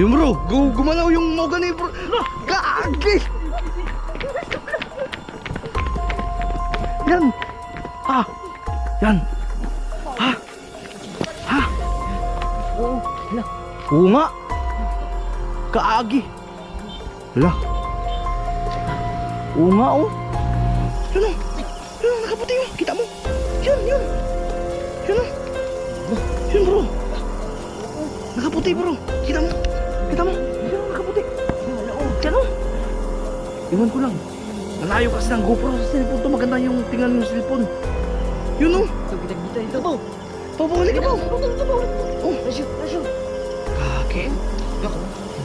Yung bro, gu gumalaw yung moga ni bro. Gagi! Yan! Ha! Yan! Ha! Ha! Oo. Hala. Oo nga! Kaagi! Hala! Oo nga oh! Yun oh! Yun oh, nakaputi oh! Kita mo! Yun, yun! Yun oh! Yun bro! Nakaputi bro! Kita mo! Kita mo! Yun oh, nakaputi! Hala, oh. Yan oh! Iwan ko lang. Malayo kasi ng GoPro sa cellphone to. Maganda yung tingnan yung cellphone. Yun oh! Ito, kita-kita ito po. Pabalik ka po! Oh! Asyo, asyo. Kaki!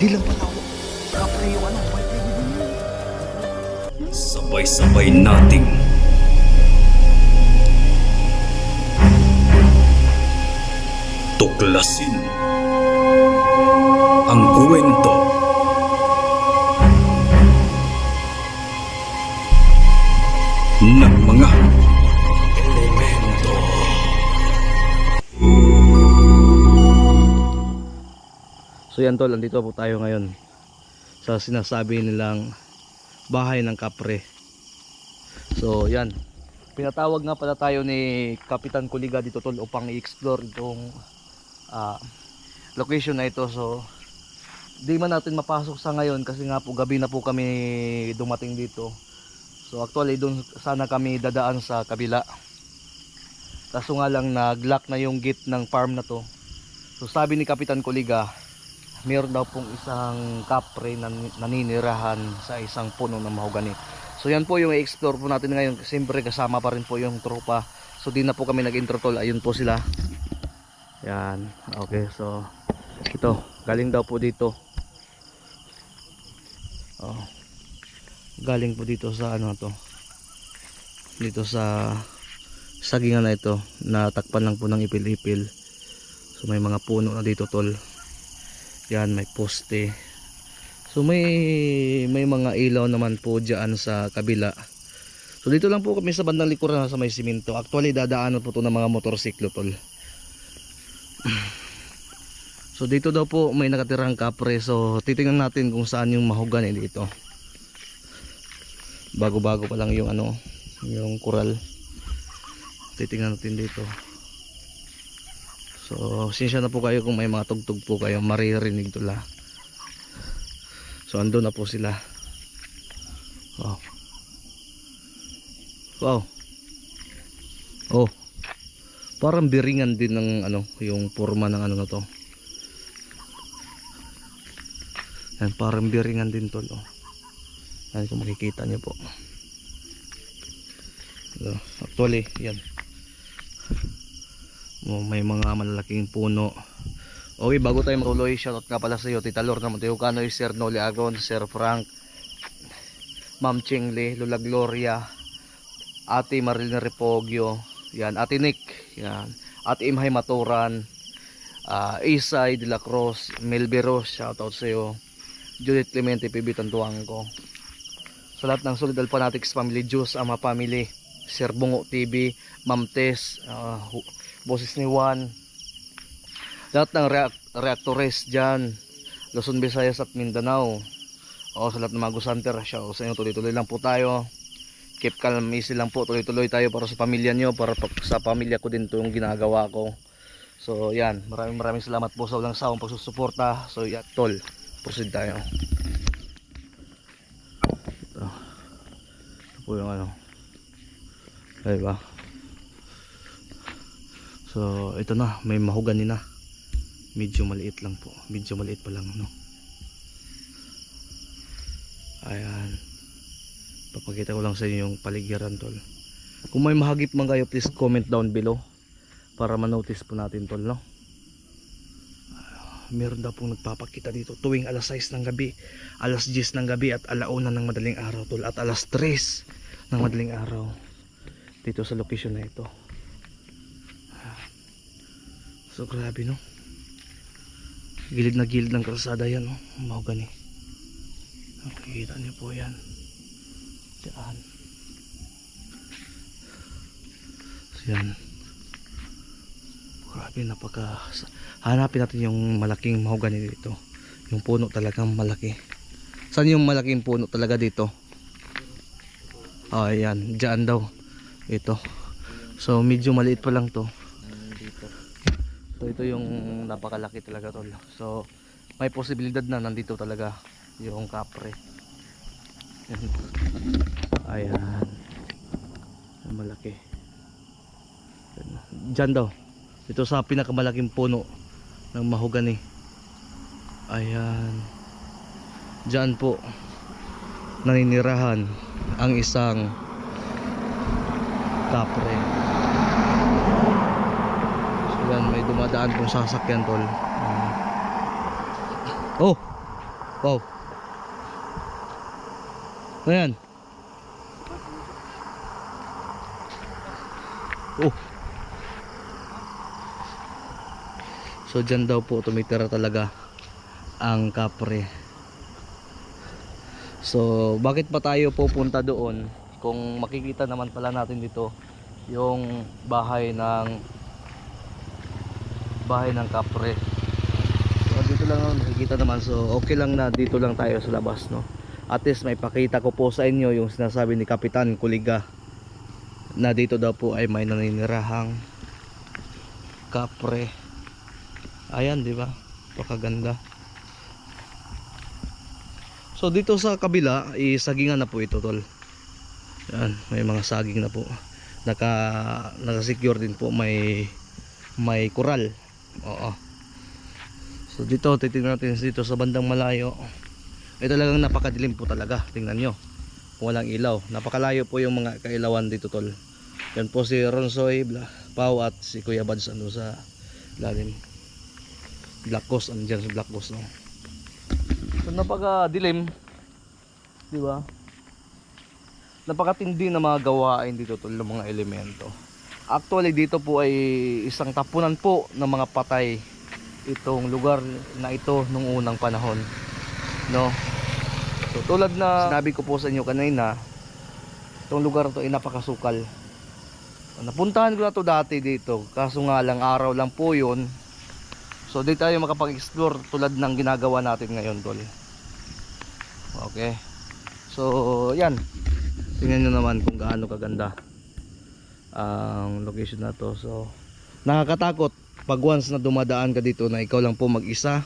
Di lang pala ako. Kapre yung ano. Sabay-sabay nating tuklasin ang kwento ng mga elemento. So yan tol, andito po tayo ngayon sa sinasabi nilang bahay ng kapre. So yan, pinatawag nga pala tayo ni Kapitan Kuliga dito tol upang i-explore itong ah, location na ito. So di man natin mapasok sa ngayon kasi nga po gabi na po kami dumating dito. So actually doon sana kami dadaan sa kabila. Kaso nga lang nag-lock na yung gate ng farm na to. So sabi ni Kapitan Kuliga, meron daw pong isang kapre na naninirahan sa isang puno ng mahogani. So yan po yung i-explore po natin ngayon. Siyempre kasama pa rin po yung tropa. So di na po kami nag-intro tol. Ayun po sila. Yan. Okay, so ito, galing daw po dito. Oh. Galing po dito sa ano to. Dito sa sagingan na ito. Natakpan lang po ng ipil-ipil. So may mga puno na dito tol. Yan may poste. So may may mga ilaw naman po diyan sa kabila. So dito lang po kami sa bandang likuran sa may simento. Actually dadaanan po to ng mga motorsiklo tol. So dito daw po may nakatirang kapre. So titingnan natin kung saan yung mahogani dito. Bago-bago pa lang yung ano, yung kural. Titingnan natin dito. So, sinsya na po kayo kung may mga tugtog po kayo, maririnig tula. So, ando na po sila. Wow. Wow. Oh. Parang biringan din ng ano, yung forma ng ano na to. Yan, parang biringan din to, oh. Yan kung makikita niyo po. So, actually, yan. Oh, may mga malalaking puno. Okay, bago tayo maruloy, shoutout nga pala sa iyo, Tita Lorna Monteucano, Sir Noli Agon, Sir Frank, Ma'am Chingle, Lola Gloria, Ate Marilyn Repogio, yan, Ate Nick, yan, Ate Imhay Maturan, uh, Isay de la Cruz, Melberos, shoutout sa iyo, Judith Clemente, PB Tantuangko. Sa lahat ng Solid Fanatics Family, Juice, Ama Family, Sir Bungo TV, Ma'am Tess, uh, boses ni Juan lahat ng react reactores dyan Luzon, Visayas at Mindanao. O sa lahat ng mga gusanter siya sa inyo tuloy-tuloy lang po tayo. Keep calm easy lang po tuloy-tuloy tayo para sa pamilya nyo para pa- sa pamilya ko din to yung ginagawa ko. So yan. Maraming maraming salamat po sa walang sawang pagsusuporta. So yan tol proceed tayo ito ito po yung ano diba So, ito na, may mahugani na. Medyo maliit lang po. Medyo maliit pa lang, no. Ayan. Papakita ko lang sa inyo yung paligiran, tol. Kung may mahagip man kayo, please comment down below para ma-notice po natin, tol, no. Meron daw pong nagpapakita dito tuwing alas 6 ng gabi, alas 10 ng gabi at alauna ng madaling araw, tol, at alas 3 ng madaling araw dito sa location na ito. So grabe no. Gilid na gilid ng kalsada yan no. Mahogani. Nakikita niyo po yan. Diyan. So yan. Grabe napaka hanapin natin yung malaking mahogani dito. Yung puno talagang malaki. Saan yung malaking puno talaga dito? Oh, ayan. Diyan daw. Ito. So, medyo maliit pa lang to. So, ito yung napakalaki talaga tol. So, may posibilidad na nandito talaga yung kapre. Yan. Ayan. Malaki. Yan. Diyan daw. Ito sa pinakamalaking puno ng mahogani. Ayan. Diyan po naninirahan ang isang kapre. So yan, may dumadaan pong sasakyan tol. Oh! Wow! Ayan. Oh! So dyan daw po tumitira talaga ang kapre. So bakit pa tayo pupunta doon kung makikita naman pala natin dito yung bahay ng bahay ng kapre. So dito lang naman makikita naman so okay lang na dito lang tayo sa labas no. At least may pakita ko po sa inyo yung sinasabi ni Kapitan Kuliga na dito daw po ay may naninirahang kapre. Ayan, di ba? Pakaganda. So dito sa kabila, isagingan na po ito, tol. Yan, may mga saging na po. Naka naka-secure din po may may kural. Oo. So dito titingnan natin dito sa bandang malayo. Ito talagang napakadilim po talaga. Tingnan nyo. Walang ilaw. Napakalayo po yung mga kailawan dito, tol. Yan po si Ronsoy, Pau at si Kuya Bads ano sa lalim. Black Ghost, andyan sa Black Ghost no. So napaka-dilim, di ba? Napakatindi na mga gawain dito tol ng mga elemento. Actually dito po ay isang tapunan po ng mga patay itong lugar na ito nung unang panahon. No? So tulad na sinabi ko po sa inyo kanina, itong lugar to ay napakasukal. Napuntahan ko na to dati dito, kaso nga lang araw lang po 'yon. So di tayo makapag-explore tulad ng ginagawa natin ngayon, tol. Okay. So, yan. Tingnan nyo naman kung gaano kaganda ang location na to. So, nakakatakot pag once na dumadaan ka dito na ikaw lang po mag-isa,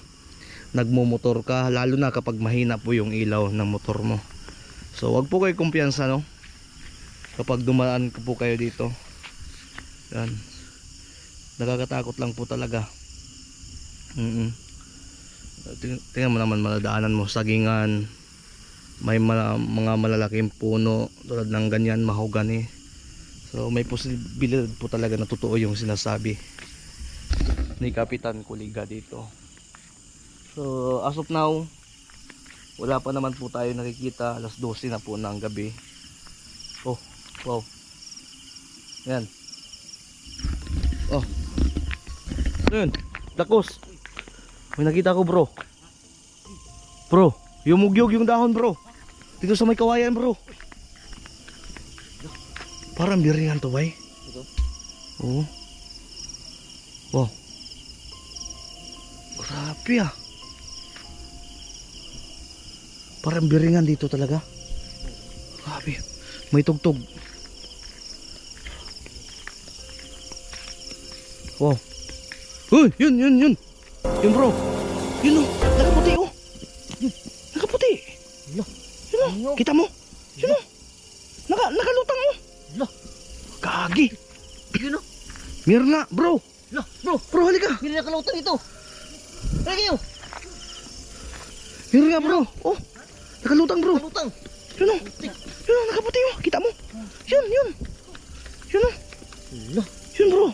nagmumotor ka, lalo na kapag mahina po yung ilaw ng motor mo. So, wag po kayo kumpiyansa, no? Kapag dumaan po kayo dito. Yan. Nakakatakot lang po talaga. Mm Ting- Tingnan mo naman maladaanan mo sagingan. May mala- mga malalaking puno tulad ng ganyan mahogani. So may posibilidad po talaga na totoo yung sinasabi ni Kapitan Kuliga dito. So as of now wala pa naman po tayo nakikita alas 12 na po ng gabi. Oh, wow. Yan. Oh. Ayun, dakos. May nakita ko bro. Bro, yumugyog yung dahon bro. Dito sa may kawayan bro. Parang biringan to bay. Ito? Oo. Wow. Grabe ah. Parang biringan dito talaga. Grabe. May tugtog. Wow. Uy, yun, yun, yun. Yun bro. Yun oh. Nakaputi oh. Yun. Nakaputi. Yun oh. Ano? Kita mo? Yun oh. Naka, nakalutang oh. Lo. Kagi. Yun o. Mirna, bro. Lo, bro. Bro, halika. Hindi nakalutang ito. Ano kayo? Mirna, bro. Oh. Nakalutang, bro. Kalutang. Yun oh. Yun oh, nakaputi oh. Kita mo? Yun, yun. Yun oh. Lo. Yun, bro.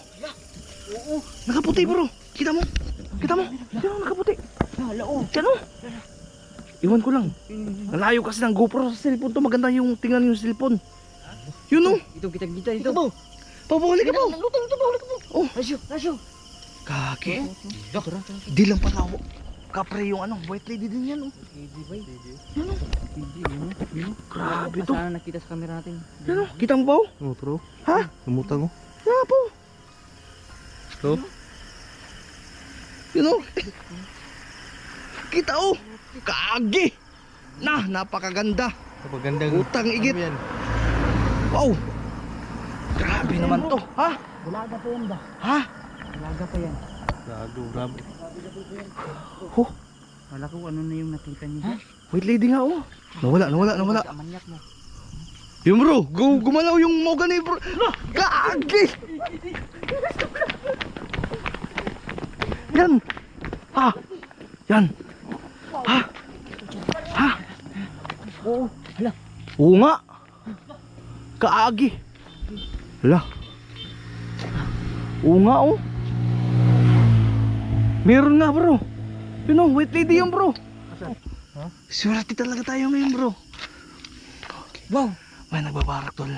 Oo. Nakaputi, bro. Kita mo? Kita mo? Yun oh, nakaputi. Yan oh. Iwan ko lang. Nalayo kasi ng GoPro sa cellphone to. Maganda yung tingnan yung cellphone. Yun oh. Ito kita kita ito. Ito. Pabawali ka po. Nalutang ito. Bawal ka po. Oh. Rasyo. Rasyo. Kaki. Tara. Di lang pala ako. Kapre yung ano. White lady din yan oh. Hindi ba? Hindi. Yan oh. Hindi. Yun o. Yun o. Grabe to. Sana nakita sa camera natin. Yan oh. Kita mo ba oh? Oh, bro. Ha? Namutang oh. Yan po. Oh. Yun oh. Kita oh. Kaagi. Na, napakaganda. Napagandang. Utang igit. Ano yan? Wow. Grabe naman to. Ha? Bulaga pa yan ba? Ha? Bulaga pa yan. Gago, grabe. Wala ko ano na yung nakita niyo. Ha? Wait lady nga oh. Nawala, nawala, nawala. Manyak mo. Yung bro, gu gumalaw yung moga ni bro. Gagi! Yan! Ha! Yan! Ha! Ha! Oo. Hala. Oo nga! Kaagi! Hala! Oo nga oh! Meron nga bro! Yun oh, wait lady yung bro! Ha? Swerte talaga tayo ngayon bro! Wow. May nagbabarak tol.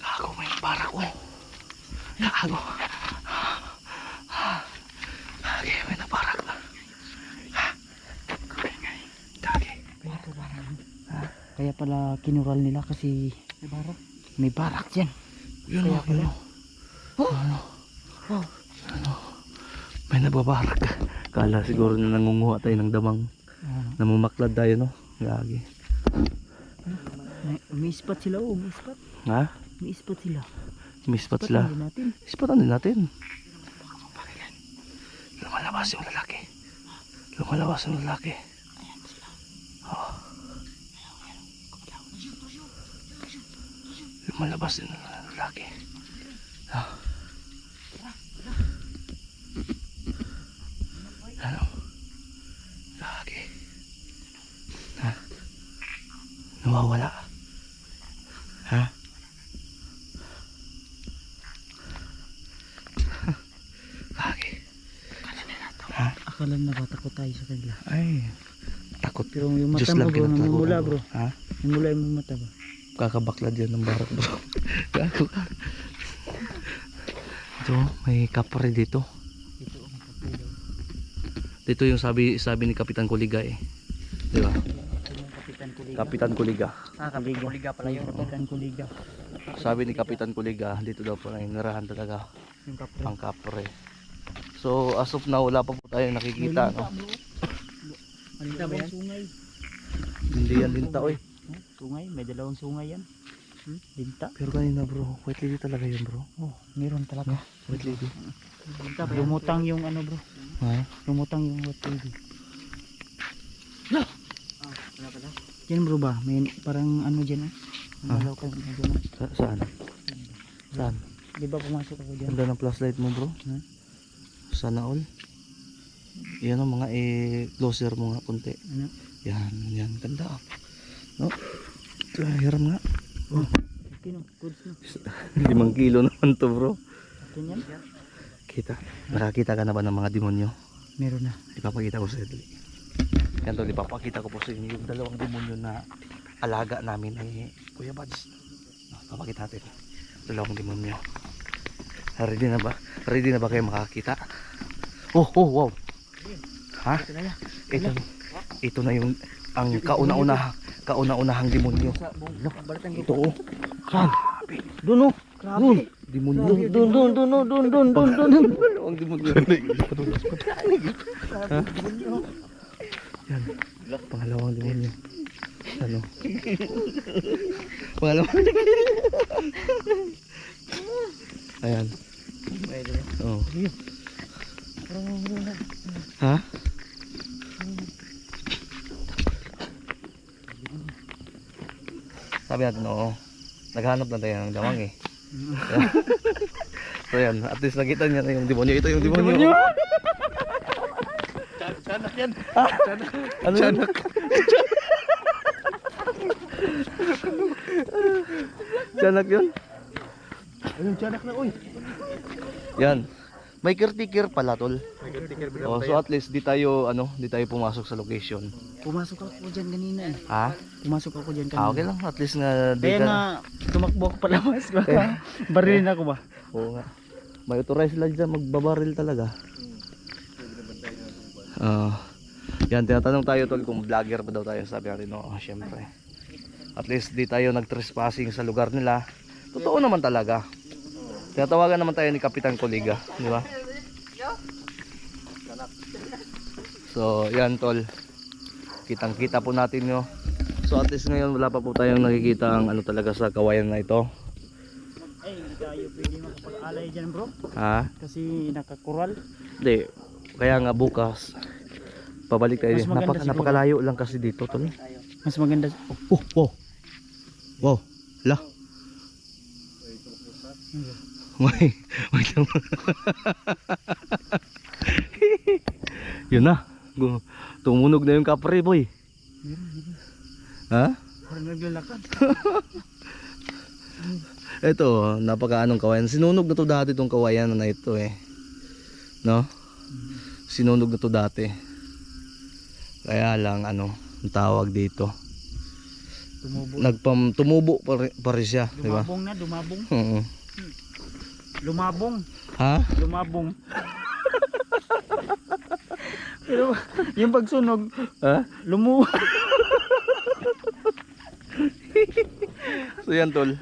Gago, may nagbarak oh. Gago. Gagi, may nagbarak na. Gagi. Kaya pala, kaya pala kinural nila kasi may barak. May barak dyan. Yun Kaya oh, yun pala. oh. Ano? Wow. Ano? May nagbabarak. Kala siguro na nangunguha tayo ng damang. Ano? Namamaklad tayo no. Gagi. May, may spot sila oh, may spot. Ha? May spot sila. May spot sila. Spot natin. Ispatan din natin. Lumalabas yung lalaki. Lumalabas yung lalaki. Lumalabas yung lalaki. Ah. Ano? Lalaki. Ha? Nawawala. Ha? Lalaki. Akala na bata ko tayo sa kanila. Ay, takot. Pero yung mata mo bro, namumula bro. Ha? Namumula yung mata ba? Kakabaklad yan ng barak bro. Gago ka. Ito, may kapre dito. Dito yung sabi sabi ni Kapitan Kuliga eh. Di ba? Kapitan kuliga. Kapitan Kuliga. ah, kapitan kuliga pala yung kapitan kuliga. Sabi ni Kapitan Kuliga, dito daw po na narahan talaga Yung kapre. ang kapre. So as of now, wala pa po tayo nakikita. No? Malinta ba yan? Hindi yan linta oy. Huh? Sungay, may dalawang sungay yan. Hmm? Linta. Pero kanina bro, white lady talaga yun bro. Oh, meron talaga. White lady. Linta ba? Lumutang yung ano bro. Ha? Lumutang yung what baby. Ah, wala pala. Yan bro ba? May parang ano dyan ah. Ah. Malaw ka na dyan ah. Sa saan? Saan? Di ba pumasok ako dyan? Ganda ng flashlight mo bro. Ha? Sana all. Yan ang mga eh, closer mo nga kunti. Ano? Yan, yan. Ganda. No? Ito, hiram nga. Oh. Limang kilo naman to bro. Kita. Nakakita ka na ba ng mga demonyo? Meron na. Ipapakita ko sa dali. Yan to, ipapakita ko po sa inyo yung dalawang demonyo na alaga namin ay Kuya Bads. No, papakita natin. Dalawang demonyo. Ready na ba? Ready na ba kayo makakita? Oh, oh, wow. Ha? Ito na yan. Ito, ito na yung ang kauna-una kauna-unahang demonyo. Ito oh. Saan? Doon oh. Doon. Demonyo. Doon, doon, doon, doon, doon, doon, doon, doon, doon. Ang demonyo. Ha? Yan. Pangalawang demonyo. Ano? Pangalawang Ayan. Pwede na. Oh. Ha? Sabi natin, oo. Naghanap na tayo ng damang eh. so yan, at least nakita niya na yung demonyo. Ito yung demonyo. Sanak yan. Ano yun? Tiyanak yun? Ayun, tiyanak na, uy. Yan. May caretaker pala tol. May caretaker Oh, so at least di tayo ano, di tayo pumasok sa location. Pumasok ako dyan kanina eh. Ha? Pumasok ako dyan kanina. Ah, okay lang. At least na Kaya ka. na tumakbo ako palabas. Baka barilin ako ba? Oo nga. May authorize sila dyan magbabaril talaga. Ah. yan, tinatanong tayo tol kung vlogger ba daw tayo. Sabi natin, oo, syempre. At least di tayo nag-trespassing sa lugar nila. Totoo naman talaga. Tinatawagan naman tayo ni Kapitan Koliga, di ba? So, yan tol. Kitang kita po natin nyo. So at least ngayon wala pa po tayong nakikita ang ano talaga sa kawayan na ito. Eh, hindi tayo pwede makapag-alay dyan bro. Ha? Kasi nakakural. Hindi. Kaya nga bukas. Pabalik tayo. Mas siguro. napakalayo lang kasi dito tol. Mas maganda. Oh, wow. Wow. La. May, lang. Yun na. Tumunog na yung kapre boy. Ha? Parang naglalakad. Ito, napakaanong kawayan. Sinunog na to dati itong kawayan na ito eh. No? Sinunog na to dati. Kaya lang ano, ang tawag dito. Tumubo. Nagpam tumubo pa, rin- pa rin siya, di ba? Lumabong na, dumabong. Oo. Lumabong. Ha? Lumabong. Pero yung pagsunog, Ha? lumu. So yan tol.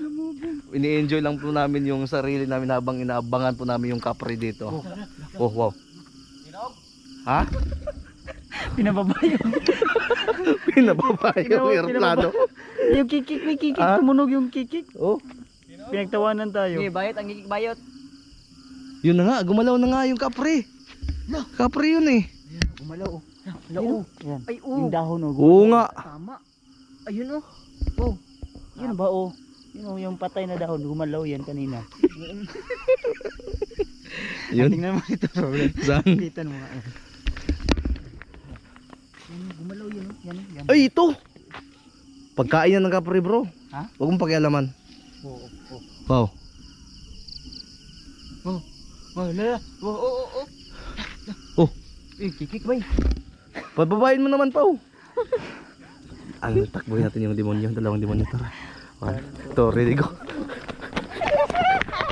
Ini-enjoy lang po namin yung sarili namin habang inaabangan po namin yung kapre dito. Oh, wow. Ha? Pinababa yung, Pinababa yung Pinababa- aeroplano. yung kikik, may kikik. Ah? Tumunog yung kikik. Oh, Pinagtawanan tayo. bayot ang gigik bayot. yun na nga, gumalaw na nga yung kapre. Kapre yun eh. Gumalaw. oh. Hello. Yan. Ay, Yung oo. dahon oh. Oo nga. Tama. Ayun oh. Wow. Yun ba oh? Yun oh, yung patay na dahon. Gumalaw yan kanina. Yun. Tingnan mo ito. Robert. Saan? Pitan mo nga. Yan. Yan, gumalaw yun. oh. Yan, yan. Ay, ito. Pagkain yan ng kapre bro. Ha? Huwag mong pakialaman. Oo, oo, oo. Wow. Oh, lala. Oo, oo, oo. Oh, Eh, kikik bay. pababain mo naman pa oh. Ang takbo natin yung demonyo, dalawang demonyo tara. One, two, ready go.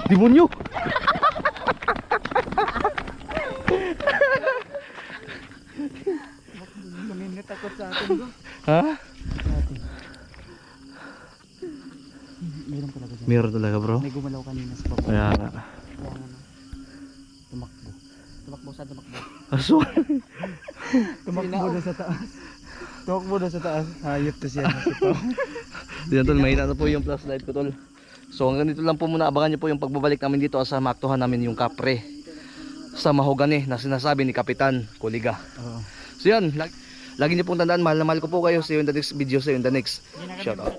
Demonyo! Manin natakot sa atin bro. Ha? Meron talaga dyan. Meron talaga bro. May gumalaw kanina sa baba. Kaya nga. Tumakbo. Tumakbo sa tumakbo. Aswan. Tumakbo na sa taas. Tumakbo na sa taas. Hayop to siya. Diyan tol, mahina na po yung flashlight ko tol. So hanggang dito lang po muna, abangan nyo po yung pagbabalik namin dito sa maktuhan namin yung kapre sa mahogani na sinasabi ni Kapitan Kuliga. Oo. So yan, lag lagi niyo pong tandaan, mahal na mahal ko po kayo. See you in the next video, see you in the next shout out.